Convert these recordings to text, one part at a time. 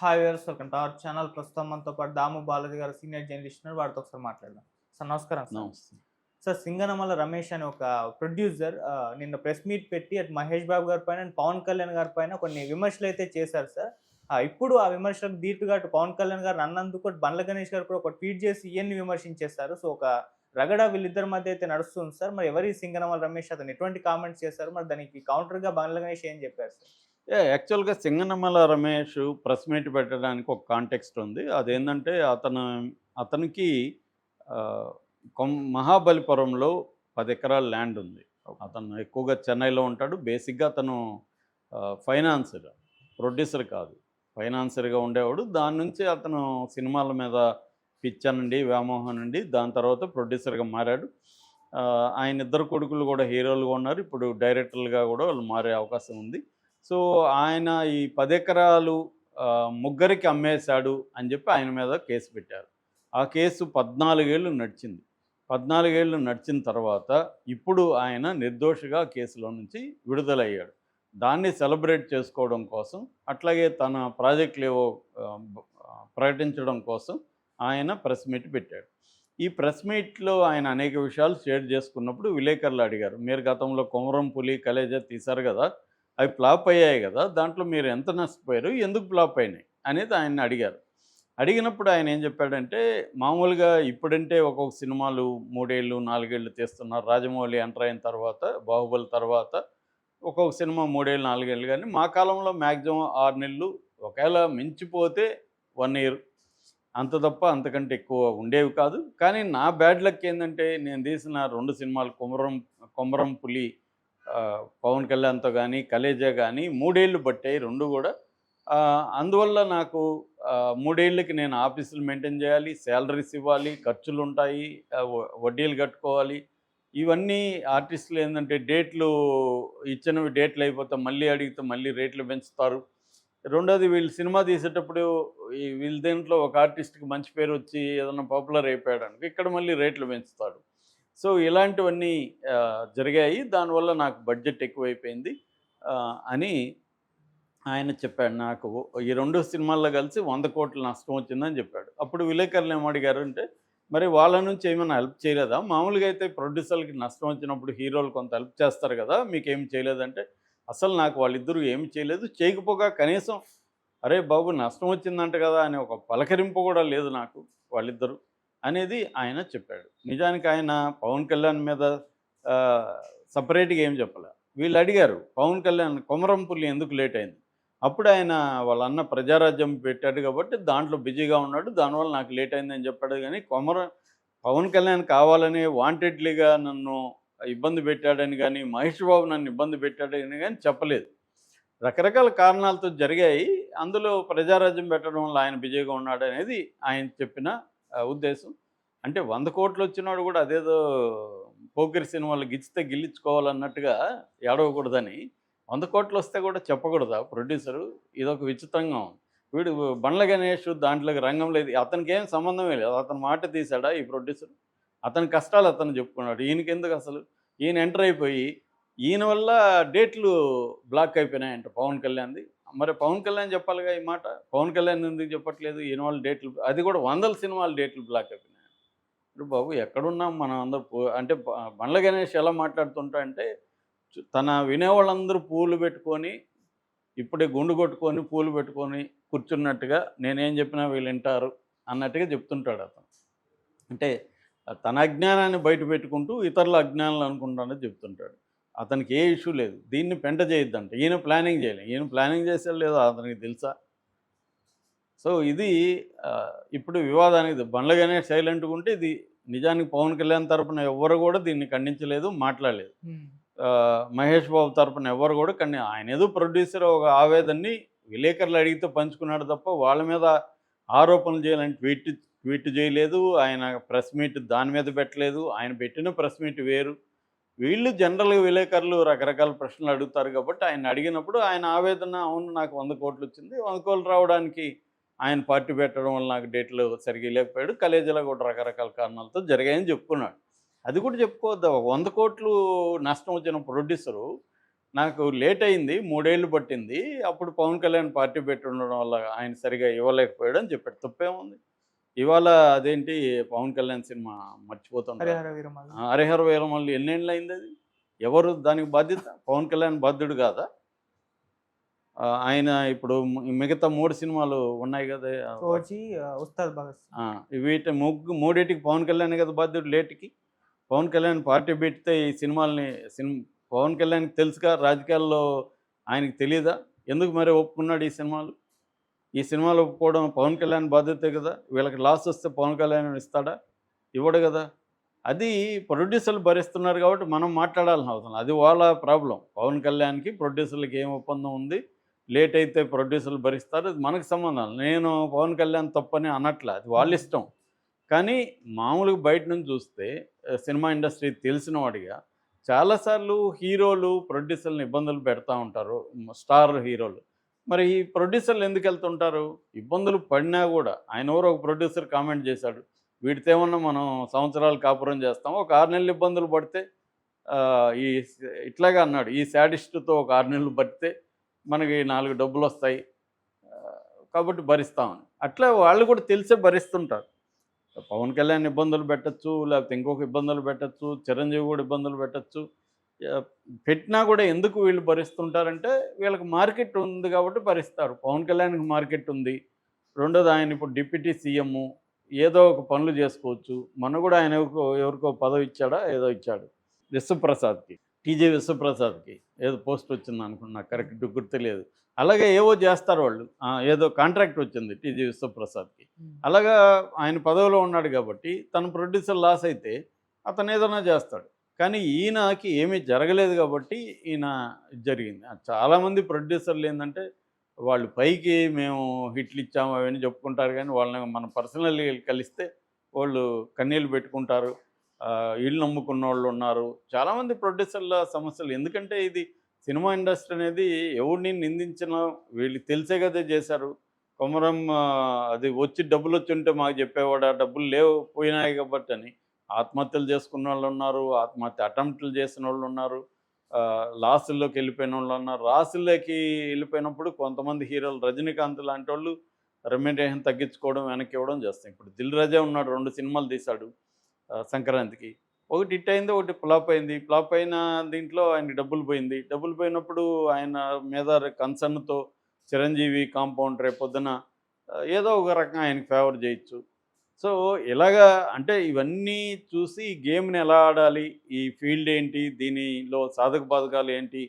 Hi viewers welcome to our channel ప్రస్తుతం మనతో పాటు దాము బాలాజీ గారు సీనియర్ జర్నలిస్ట్ ఉన్నారు. వారితో ఒకసారి మాట్లాడదాం. సార్ నమస్కారం సార్. సింగనమల రమేష్ అని ఒక ప్రొడ్యూసర్ నిన్న ప్రెస్ మీట్ పెట్టి అటు మహేష్ బాబు గారి పైన and పవన్ కళ్యాణ్ గారి పైన కొన్ని విమర్శలు అయితే చేశారు సార్. ఇప్పుడు ఆ విమర్శలకు దీటుగా అటు పవన్ కళ్యాణ్ గారు అన్నందుకు బండ్ల గణేష్ గారు కూడా ఒక ట్వీట్ చేసి ఈయన్ని విమర్శించేశారు. సో ఒక రగడ వీళ్ళిద్దరి మధ్య అయితే నడుస్తుంది సార్. మరి ఎవరి సింగనమల రమేష్ అతను ఎటువంటి కామెంట్స్ చేశారు? మరి దానికి counter గా బండ్ల గణేష్ ఏం చెప్పారు సార్? యాక్చువల్గా సింగనమల రమేష్ ప్రెస్ మీట్ పెట్టడానికి ఒక కాంటెక్స్ట్ ఉంది. అదేంటంటే అతను అతనికి మహాబలిపురంలో పది ఎకరాల ల్యాండ్ ఉంది. అతను ఎక్కువగా చెన్నైలో ఉంటాడు. బేసిక్గా అతను ఫైనాన్సర్ ప్రొడ్యూసర్ కాదు. ఫైనాన్సర్గా ఉండేవాడు. దాని నుంచి అతను సినిమాల మీద పిచ్చనండి వ్యామోహం నుండి దాని తర్వాత ప్రొడ్యూసర్గా మారాడు. ఆయన ఇద్దరు కొడుకులు కూడా హీరోలుగా ఉన్నారు. ఇప్పుడు డైరెక్టర్లుగా కూడా వాళ్ళు మారే అవకాశం ఉంది. సో ఆయన ఈ పది ఎకరాలు ముగ్గురికి అమ్మేశాడు అని చెప్పి ఆయన మీద కేసు పెట్టారు. ఆ కేసు పద్నాలుగేళ్ళు నడిచింది. పద్నాలుగేళ్ళు నడిచిన తర్వాత ఇప్పుడు ఆయన నిర్దోషిగా కేసులో నుంచి విడుదలయ్యాడు. దాన్ని సెలబ్రేట్ చేసుకోవడం కోసం అట్లాగే తన ప్రాజెక్టులు ఏవో ప్రకటించడం కోసం ఆయన ప్రెస్ మీట్ పెట్టాడు. ఈ ప్రెస్ మీట్లో ఆయన అనేక విషయాలు షేర్ చేసుకున్నప్పుడు విలేకరులు అడిగారు. మీరు గతంలో కొమరం పులి కలేజా తీశారు కదా అవి ఫ్లాప్ అయ్యాయి కదా దాంట్లో మీరు ఎంత నష్టపోయారు ఎందుకు ఫ్లాప్ అయినాయి అనేది ఆయన అడిగారు. అడిగినప్పుడు ఆయన ఏం చెప్పాడంటే మామూలుగా ఇప్పుడంటే ఒక్కొక్క సినిమాలు మూడేళ్ళు నాలుగేళ్ళు తీస్తున్నారు. రాజమౌళి ఎంటర్ అయిన తర్వాత బాహుబలి తర్వాత ఒక్కొక్క సినిమా మూడేళ్ళు నాలుగేళ్ళు కానీ మా కాలంలో మ్యాక్సిమం ఆరు నెలలు ఒకవేళ మించిపోతే వన్ ఇయర్. అంత తప్ప అంతకంటే ఎక్కువ ఉండేవి కాదు. కానీ నా బ్యాడ్ లక్ ఏంటంటే నేను తీసిన రెండు సినిమాలు కొమరం కొమరం పులి పవన్ కళ్యాణ్తో కానీ కలేజా కానీ మూడేళ్ళు పట్టాయి రెండు కూడా. అందువల్ల నాకు మూడేళ్ళకి నేను ఆఫీసులు మెయింటైన్ చేయాలి శాలరీస్ ఇవ్వాలి ఖర్చులు ఉంటాయి వడ్డీలు కట్టుకోవాలి. ఇవన్నీ ఆర్టిస్టులు ఏంటంటే డేట్లు ఇచ్చినవి డేట్లు అయిపోతే మళ్ళీ అడిగితే మళ్ళీ రేట్లు పెంచుతారు. రెండోది వీళ్ళు సినిమా తీసేటప్పుడు వీళ్ళ దేంట్లో ఒక ఆర్టిస్ట్కి మంచి పేరు వచ్చి ఏదైనా పాపులర్ అయిపోయాడు ఇక్కడ మళ్ళీ రేట్లు పెంచుతాడు. సో ఇలాంటివన్నీ జరిగాయి. దానివల్ల నాకు బడ్జెట్ ఎక్కువైపోయింది. అని ఆయన చెప్పాడు నాకు. ఈ రెండు సినిమాల్లో కలిసి వంద కోట్ల నష్టం వచ్చిందని చెప్పాడు. అప్పుడు విలేకరులు ఏమడిగారు అంటే మరి వాళ్ళ నుంచి ఏమైనా హెల్ప్ చేయలేదా? మామూలుగా అయితే ప్రొడ్యూసర్కి నష్టం వచ్చినప్పుడు హీరోలు కొంత హెల్ప్ చేస్తారు కదా మీకు ఏం చేయలేదంటే అసలు నాకు వాళ్ళిద్దరూ ఏమి చేయలేదు. చేయకపోగా కనీసం అరే బాబు నష్టం వచ్చిందంట కదా అని ఒక పలకరింపు కూడా లేదు నాకు వాళ్ళిద్దరూ. అనేది ఆయన చెప్పాడు. నిజానికి ఆయన పవన్ కళ్యాణ్ మీద సపరేట్గా ఏం చెప్పలే. వీళ్ళు అడిగారు పవన్ కళ్యాణ్ కొమరం పుల్లి ఎందుకు లేట్ అయింది? అప్పుడు ఆయన వాళ్ళ అన్న ప్రజారాజ్యం పెట్టాడు కాబట్టి దాంట్లో బిజీగా ఉన్నాడు దానివల్ల నాకు లేట్ అయిందని చెప్పాడు కానీ కొమరం పవన్ కళ్యాణ్ కావాలని వాంటెడ్లీగా నన్ను ఇబ్బంది పెట్టాడని కానీ మహేష్ బాబు నన్ను ఇబ్బంది పెట్టాడని కానీ చెప్పలేదు. రకరకాల కారణాలతో జరిగాయి. అందులో ప్రజారాజ్యం పెట్టడం వల్ల ఆయన బిజీగా ఉన్నాడు అనేది ఆయన చెప్పిన ఉద్దేశం. అంటే వంద కోట్లు వచ్చినాడు కూడా అదేదో పోకిరి సినిమాలు గిచ్చితే గిల్లించుకోవాలన్నట్టుగా ఏడవకూడదని వంద కోట్లు వస్తే కూడా చెప్పకూడదా ప్రొడ్యూసరు? ఇదొక విచిత్రంగా ఉంది. వీడు బండ్ల గణేష్ దాంట్లోకి రంగం లేదు. అతనికి ఏం సంబంధమే లేదు. అతను మాట తీశాడా ఈ ప్రొడ్యూసర్? అతని కష్టాలు అతను చెప్పుకున్నాడు. ఈయనకి ఎందుకు అసలు? ఈయన ఎంటర్ అయిపోయి ఈయన వల్ల డేట్లు బ్లాక్ అయిపోయినాయంట పవన్ కళ్యాణ్ది. మరి పవన్ కళ్యాణ్ చెప్పాలిగా ఈ మాట? పవన్ కళ్యాణ్ ఎందుకు చెప్పట్లేదు? ఈయన డేట్లు అది కూడా వందల సినిమాలు డేట్లు బ్లాక్ అయిపోయినాయి. ఇప్పుడు బాబు ఎక్కడున్నాం మనం అందరూ? పూ- అంటే బండ్ల గణేష్ ఎలా మాట్లాడుతుంటా అంటే తన వినేవాళ్ళందరూ పూలు పెట్టుకొని ఇప్పుడే గుండు కొట్టుకొని పూలు పెట్టుకొని కూర్చున్నట్టుగా నేనేం చెప్పినా వీళ్ళు వింటారు అన్నట్టుగా చెప్తుంటాడు అతను. అంటే తన అజ్ఞానాన్ని బయట పెట్టుకుంటూ ఇతరుల అజ్ఞానాలు అనుకుంటానని చెప్తుంటాడు. అతనికి ఏ ఇష్యూ లేదు. దీన్ని పెంట చేయొద్దంట. ఈయన ప్లానింగ్ చేయలేదు ఈయన ప్లానింగ్ చేసాడు లేదో అతనికి తెలుసా? సో ఇది ఇప్పుడు వివాదానికి బండ్ల గణేష్ సైలెంట్గా ఉంటే ఇది నిజానికి పవన్ కళ్యాణ్ తరపున ఎవ్వరు కూడా దీన్ని ఖండించలేదు మాట్లాడలేదు. మహేష్ బాబు తరపున ఎవరు కూడా కానీ ఆయన ఏదో ప్రొడ్యూసర్ ఒక ఆవేదనని విలేకరులు అడిగితే పంచుకున్నాడు తప్ప వాళ్ళ మీద ఆరోపణలు చేయాలని ట్వీట్ ట్వీట్ చేయలేదు. ఆయన ప్రెస్ మీట్ దాని మీద పెట్టలేదు. ఆయన పెట్టిన ప్రెస్ మీట్ వేరు. వీళ్ళు జనరల్గా విలేకరులు రకరకాల ప్రశ్నలు అడుగుతారు కాబట్టి ఆయన అడిగినప్పుడు ఆయన ఆవేదన అవును నాకు వంద కోట్లు వచ్చింది. వంద కోట్లు రావడానికి ఆయన పార్టీ పెట్టడం వల్ల నాకు డేట్లు సరిగ్గా లేకపోయాడు. కలేజీలో కూడా రకరకాల కారణాలతో జరిగాయని చెప్పుకున్నాడు. అది కూడా చెప్పుకోవద్దా? వంద కోట్లు నష్టం వచ్చిన ప్రొడ్యూసరు నాకు లేట్ అయింది మూడేళ్ళు పట్టింది. అప్పుడు పవన్ కళ్యాణ్ పార్టీ పెట్టి ఉండడం వల్ల ఆయన సరిగా ఇవ్వలేకపోయాడు అని చెప్పాడు. తప్పేముంది? ఇవాళ అదేంటి? పవన్ కళ్యాణ్ సినిమా మర్చిపోతున్నారు హరిహర వీరమల్లు. ఎన్నేళ్ళు అయింది అది? ఎవరు దానికి బాధ్యత? పవన్ కళ్యాణ్ బాధ్యుడు కాదా? ఆయన ఇప్పుడు మిగతా మూడు సినిమాలు ఉన్నాయి కదా ఉస్తాద్ భగత్ వీటి ముగ్గు మూడింటికి పవన్ కళ్యాణ్ కదా బాధ్యుడు లేట్కి. పవన్ కళ్యాణ్ పార్టీ పెడితే ఈ సినిమాల్ని సినిమా పవన్ కళ్యాణ్కి తెలుసుగా రాజకీయాల్లో ఆయనకి తెలియదా ఎందుకు మరి ఒప్పుకున్నాడు ఈ సినిమాలు? ఈ సినిమాలు ఒప్పుకోవడం పవన్ కళ్యాణ్ బాధ్యతే కదా? వీళ్ళకి లాస్ వస్తే పవన్ కళ్యాణ్ ఇస్తాడా? ఇవ్వడు కదా? అది ప్రొడ్యూసర్లు భరిస్తున్నారు కాబట్టి మనం మాట్లాడాల్సిన అవసరం అది వాళ్ళ ప్రాబ్లం పవన్ కళ్యాణ్కి ప్రొడ్యూసర్లకి ఏం ఒప్పందం ఉంది? లేట్ అయితే ప్రొడ్యూసర్లు భరిస్తారు. అది మనకు సంబంధం నేను పవన్ కళ్యాణ్ తప్పని అనట్లే. అది వాళ్ళ ఇష్టం. కానీ మామూలుగా బయట నుంచి చూస్తే సినిమా ఇండస్ట్రీ తెలిసిన వాడిగా చాలాసార్లు హీరోలు ప్రొడ్యూసర్లను ఇబ్బందులు పెడతా ఉంటారు. స్టార్ హీరోలు. మరి ఈ ప్రొడ్యూసర్లు ఎందుకు వెళ్తుంటారు? ఇబ్బందులు పడినా కూడా ఆయన ఎవరు ఒక ప్రొడ్యూసర్ కామెంట్ చేశాడు. వీడితో ఏమన్నా మనం సంవత్సరాలు కాపురం చేస్తాం. ఒక ఆరు నెలలు ఇబ్బందులు పడితే ఈ ఇట్లాగా అన్నాడు. ఈ శాడిస్ట్తో ఒక ఆరు నెలలు పడితే మనకి నాలుగు డబ్బులు వస్తాయి. కాబట్టి భరిస్తామని అట్లా వాళ్ళు కూడా తెలిసే భరిస్తుంటారు. పవన్ కళ్యాణ్ ఇబ్బందులు పెట్టచ్చు లేకపోతే ఇంకొక ఇబ్బందులు పెట్టచ్చు చిరంజీవి కూడా ఇబ్బందులు పెట్టచ్చు. పెట్టినా కూడా ఎందుకు వీళ్ళు భరిస్తుంటారంటే వీళ్ళకి మార్కెట్ ఉంది కాబట్టి భరిస్తారు. పవన్ కళ్యాణ్కి మార్కెట్ ఉంది. రెండోది ఆయన ఇప్పుడు డిప్యూటీ సీఎం ఏదో ఒక పనులు చేసుకోవచ్చు. మొన్న కూడా ఆయన ఎవరికో ఎవరికో పదవి ఇచ్చాడా? ఏదో ఇచ్చాడు. విశ్వప్రసాద్కి టీజే విశ్వప్రసాద్కి ఏదో పోస్ట్ వచ్చింది అనుకున్నా కరెక్ట్ గుర్తులేదు. అలాగే ఏవో చేస్తారు వాళ్ళు. ఏదో కాంట్రాక్ట్ వచ్చింది టీజే విశ్వప్రసాద్కి. అలాగా ఆయన పదవిలో ఉన్నాడు కాబట్టి తన ప్రొడ్యూసర్ లాస్ అయితే అతను ఏదైనా చేస్తాడు. కానీ ఈయనకి ఏమీ జరగలేదు కాబట్టి ఈయన జరిగింది. చాలామంది ప్రొడ్యూసర్లు ఏంటంటే వాళ్ళు పైకి మేము హిట్లు ఇచ్చాము అవన్నీ చెప్పుకుంటారు కానీ వాళ్ళని మన పర్సనల్ కలిస్తే వాళ్ళు కన్నీళ్ళు పెట్టుకుంటారు ఇళ్ళు నమ్ముకున్న వాళ్ళు ఉన్నారు. చాలామంది ప్రొడ్యూసర్ల సమస్యలు. ఎందుకంటే ఇది సినిమా ఇండస్ట్రీ అనేది ఎవరిని నిందించినా వీళ్ళు తెలిసే కదా చేశారు. కొమరం అది వచ్చి డబ్బులు వచ్చి ఉంటే మాకు చెప్పేవాడు ఆ డబ్బులు లేవు పోయినాయి కాబట్టి అని. ఆత్మహత్యలు చేసుకున్న వాళ్ళు ఉన్నారు ఆత్మహత్య అటెంప్ట్లు చేసిన వాళ్ళు ఉన్నారు లాసుల్లోకి వెళ్ళిపోయిన వాళ్ళు ఉన్నారు. రాసుల్లోకి వెళ్ళిపోయినప్పుడు కొంతమంది హీరోలు రజనీకాంత్ లాంటి వాళ్ళు రెమ్యునరేషన్ తగ్గించుకోవడం వెనక్కి ఇవ్వడం చేస్తాం ఇప్పుడు దిల్ రాజా ఉన్నాడు రెండు సినిమాలు తీశాడు సంక్రాంతికి. ఒకటి హిట్ అయింది ఒకటి ఫ్లాప్ అయింది. ఫ్లాప్ అయిన దీంట్లో ఆయన డబ్బులు పోయింది. డబ్బులు పోయినప్పుడు ఆయన మీద కన్సర్న్తో చిరంజీవి కాంపౌండ్ రేపొద్దున ఏదో ఒక రకంగా ఆయనకి ఫేవర్ చేయొచ్చు. సో ఇలాగా అంటే ఇవన్నీ చూసి ఈ గేమ్ని ఎలా ఆడాలి? ఈ ఫీల్డ్ ఏంటి? దీనిలో సాధక బాధకాలు ఏంటి?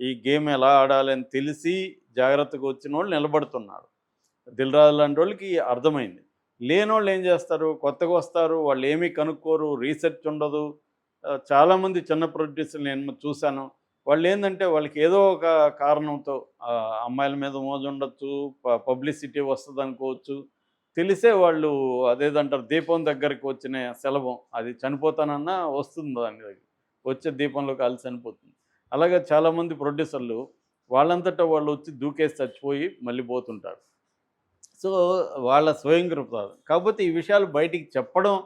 ఈ గేమ్ ఎలా ఆడాలి అని తెలిసి జాగ్రత్తగా వచ్చిన వాళ్ళు నిలబడుతున్నారు. దిల్రాజు లాంటి వాళ్ళకి అర్థమైంది. లేని వాళ్ళు ఏం చేస్తారు? కొత్తగా వస్తారు. వాళ్ళు ఏమీ కనుక్కోరు. రీసెర్చ్ ఉండదు. చాలామంది చిన్న ప్రొడ్యూసర్లు నేను చూశాను. వాళ్ళు ఏంటంటే వాళ్ళకి ఏదో ఒక కారణంతో అమ్మాయిల మీద మోజు ఉండొచ్చు పబ్లిసిటీ వస్తుంది అనుకోవచ్చు తెలిసే వాళ్ళు అదేదంటారు దీపం దగ్గరికి వచ్చిన సెలవం అది చనిపోతానన్నా వస్తుంది దాని దగ్గర. వచ్చే దీపంలో కాలి చనిపోతుంది. అలాగే చాలామంది ప్రొడ్యూసర్లు వాళ్ళంతటా వాళ్ళు వచ్చి దూకేసి చచ్చిపోయి మళ్ళీ పోతుంటారు. సో వాళ్ళ స్వయం కాకపోతే ఈ విషయాలు బయటికి చెప్పడం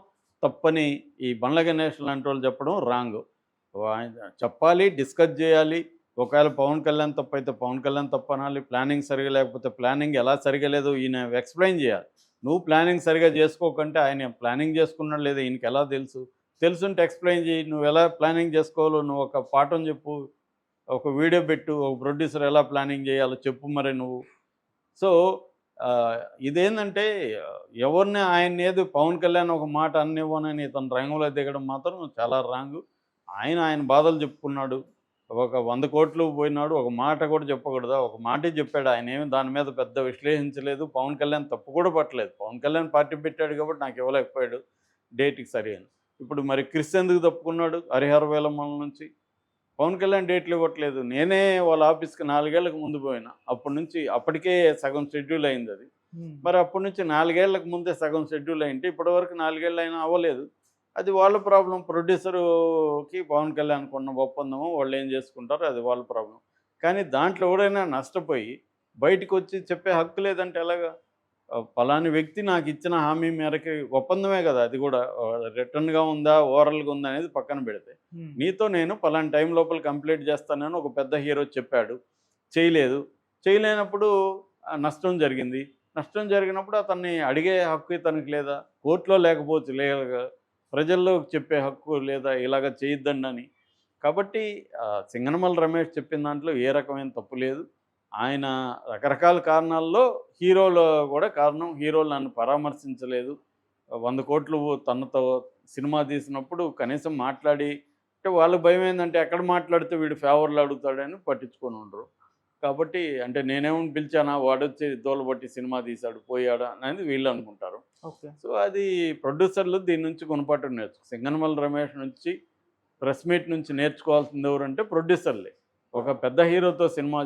తప్పని ఈ బండ్ల గణేష్ లాంటి వాళ్ళు చెప్పడం రాంగ్. చెప్పాలి డిస్కస్ చేయాలి. ఒకవేళ పవన్ కళ్యాణ్ తప్పైతే అయితే పవన్ కళ్యాణ్ తప్ప అనాలి. ప్లానింగ్ సరిగా లేకపోతే ప్లానింగ్ ఎలా సరిగా లేదో ఈయన ఎక్స్ప్లెయిన్ చేయాలి. నువ్వు ప్లానింగ్ సరిగా చేసుకోకంటే ఆయన ప్లానింగ్ చేసుకున్నాడు లేదా ఈయనకి ఎలా తెలుసు? తెలుసుంటే ఎక్స్ప్లెయిన్ చేయి. నువ్వు ఎలా ప్లానింగ్ చేసుకోవాలో నువ్వు ఒక పాఠం చెప్పు. ఒక వీడియో పెట్టు. ఒక ప్రొడ్యూసర్ ఎలా ప్లానింగ్ చేయాలో చెప్పు మరి నువ్వు. సో ఇదేంటంటే ఎవరిని ఆయన ఏది పవన్ కళ్యాణ్ ఒక మాట అన్నివ్వనని తన రంగంలో దిగడం మాత్రం చాలా రాంగ్ ఆయన ఆయన బాధలు చెప్పుకున్నాడు. ఒక వంద కోట్లు పోయినాడు ఒక మాట కూడా చెప్పకూడదా? ఒక మాటే చెప్పాడు ఆయన ఏమి? దాని మీద పెద్ద విశ్లేషించలేదు. పవన్ కళ్యాణ్ తప్పు కూడా పట్టలేదు. పవన్ కళ్యాణ్ పార్టీ పెట్టాడు కాబట్టి నాకు ఇవ్వలేకపోయాడు డేట్కి సరి అని. ఇప్పుడు మరి క్రిస్ ఎందుకు తప్పుకున్నాడు? హరిహర వేలమ్మల నుంచి. పవన్ కళ్యాణ్ డేట్లు ఇవ్వట్లేదు. నేనే వాళ్ళ ఆఫీస్కి నాలుగేళ్ళకు ముందు పోయినా. అప్పటి నుంచి అప్పటికే సగం షెడ్యూల్ అయింది అది. మరి అప్పటి నుంచి నాలుగేళ్ళకు ముందే సగం షెడ్యూల్ అయింటే ఇప్పటివరకు నాలుగేళ్ళు అయినా అవ్వలేదు. అది వాళ్ళ ప్రాబ్లం. ప్రొడ్యూసర్కి పవన్ కళ్యాణ్కి ఉన్న ఒప్పందము వాళ్ళు ఏం చేసుకుంటారో అది వాళ్ళ ప్రాబ్లం. కానీ దాంట్లో ఎవడైనా నష్టపోయి బయటకు వచ్చి చెప్పే హక్కు లేదంటే ఎలాగా? ఆ, పలాని వ్యక్తి నాకు ఇచ్చిన హామీ మేరకి ఒప్పందమే కదా అది కూడా. రిటర్న్గా ఉందా ఓవరాల్గా ఉందా అనేది పక్కన పెడితే. నీతో నేను పలాని టైం లోపల కంప్లీట్ చేస్తానని ఒక పెద్ద హీరో చెప్పాడు. చేయలేదు. చేయలేనప్పుడు నష్టం జరిగింది. నష్టం జరిగినప్పుడు అతన్ని అడిగే హక్కు తనకి లేదా? కోర్టులో లేకపోవచ్చు లేదా ప్రజల్లో చెప్పే హక్కు లేదా ఇలాగ చేయొద్దండి అని. కాబట్టి సింగనమల రమేష్ చెప్పిన దాంట్లో ఏ రకమైన తప్పు లేదు. ఆయన రకరకాల కారణాల్లో హీరోలో కూడా కారణం హీరోలు నన్ను పరామర్శించలేదు. వంద కోట్లు తనతో సినిమా తీసినప్పుడు కనీసం మాట్లాడి అంటే వాళ్ళకి భయం ఏంటంటే ఎక్కడ మాట్లాడితే వీడు ఫేవర్లు అడుగుతాడని పట్టించుకొని ఉండరు. కాబట్టి అంటే నేనేమని పిలిచానా? వాడొచ్చి దోలబట్టి సినిమా తీశాడు పోయాడా? అనేది వీళ్ళు అనుకుంటారు. సో అది ప్రొడ్యూసర్లు దీని నుంచి గుణపాఠం నేర్చుకో సింగనమల రమేష్ నుంచి ప్రెస్ మీట్ నుంచి నేర్చుకోవాల్సింది ఎవరంటే ప్రొడ్యూసర్లే. ఒక పెద్ద హీరోతో సినిమా